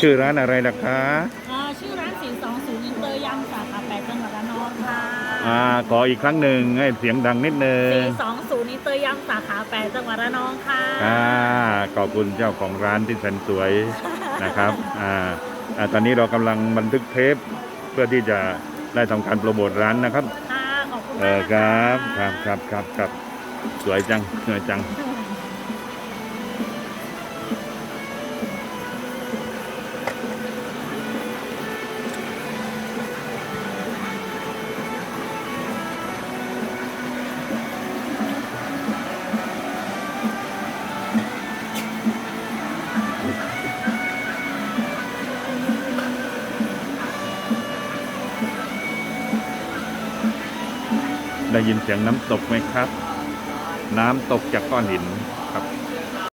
ชื่อร้านอะไรล่ะคะอ่าชื่อร้านสี่สองศูนเตอร์ยัำสาขาแปดจังหวัดระนองค่ะอ่าขออีกครั้งหนึ่งให้เสียงดังนิดนึงสี่สองศูนเตอร์ยัำสาขาแปดจังหวัดระนองค่ะอ่าขอบคุณเจ้าของร้านที่แสนสวยนะครับอ่าอ่าตอนนี้เรากำลังบันทึกเทปเพื่อที่จะได้ทำการโปรโมทร้านนะครับ ค่ะขอบคุณเออครับ ครับครับครับครับสวยจังสวยจัง ได้ยินเสียงน้ำตกไหมครับ น้ำตกจากก้อนหินครับ